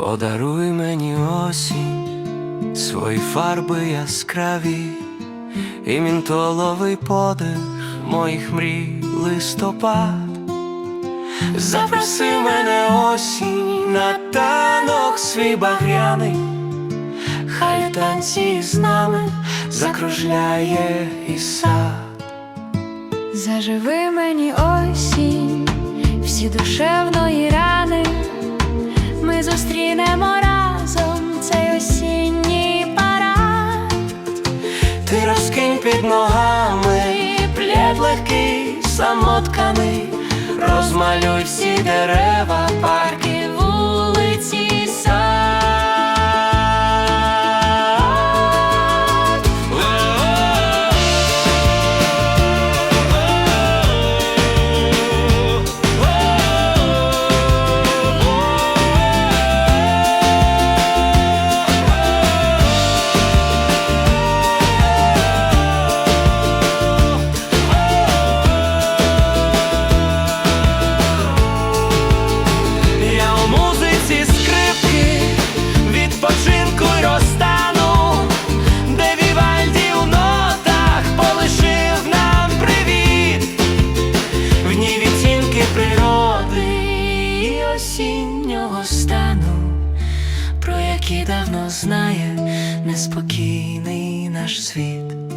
Подаруй мені осінь, свої фарби яскраві, і мінтоловий подих моїх мрій листопад. Запроси мене осінь на танок свій багряний, хай танці з нами закружляє і сад. Заживи мені осінь, всі душевної під ногами. Плід легкий, самотканий, розмалюй всі дерева, осіннього стану, про які давно знає неспокійний наш світ.